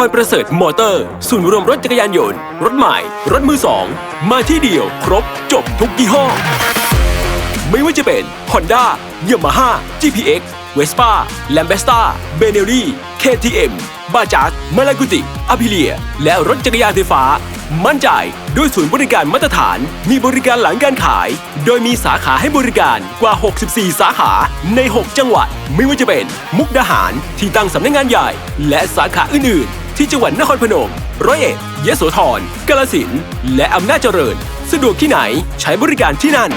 อยประเสริฐมอเตอร์ ศูนย์รวมรถจักรยานยนต์ รถใหม่ รถมือสอง มาที่เดียวครบจบทุกยี่ห้อ ไม่ว่าจะเป็น Honda Yamaha GPX Vespa Lambesta Benelli KTM Bajaj Malaguti a p i l i a และรถจักรยานไฟฟ้า มั่นใจด้วยศูนย์บริการมาตรฐาน มีบริการหลังการขาย โดยมีสาขาให้บริการกว่า 64 สาขาใน 6 จังหวัด ไม่ว่าจะเป็น มุกดาหารที่ตั้งสำนักงานใหญ่ และสาขาอื่นๆ ที่จังหวัดนครพนม ร้อยเอ็ดยโสธรกาลสินและอำนาจเจริญ สะดวกที่ไหนใช้บริการที่นั่น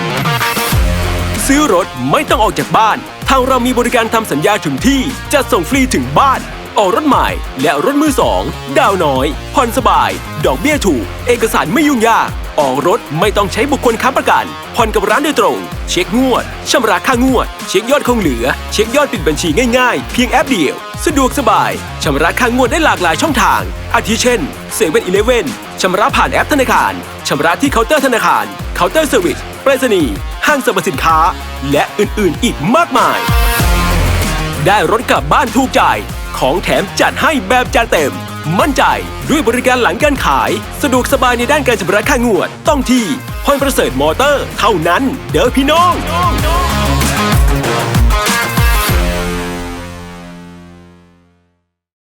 ซื้อรถไม่ต้องออกจากบ้าน ทางเรามีบริการทำสัญญาถึงที่จัดส่งฟรีถึงบ้าน ออกรถใหม่และรถมือสอง ดาวน้อย ผ่อนสบาย ดอกเบี้ยถูก เอกสารไม่ยุ่งยาก ออกรถไม่ต้องใช้บุคคลค้ำประกันผ่อนกับร้านโดยตรง เช็คงวดชำระค่างวด เช็คยอดคงเหลือ เช็คยอดปิดบัญชีง่ายๆ เพียงแอปเดียว สะดวกสบายชำระค่างวดได้หลากหลายช่องทาง อาทิเช่นเซเว่นอีเลฟเว่นชำระผ่านแอปธนาคารชำระที่เคาน์เตอร์ธนาคารเคาน์เตอร์เซอร์วิสไปรษณีย์ห้างสรรพสินค้า และอื่นๆ อีกมากมาย ได้รถกลับบ้านถูกใจของแถมจัดให้แบบจัดเต็ม มั่นใจด้วยบริการหลังการขาย สะดวกสบายในด้านการชำระค่างวด ต้องที่พรประเสริฐมอเตอร์ เท่านั้น เด้อพี่น้อง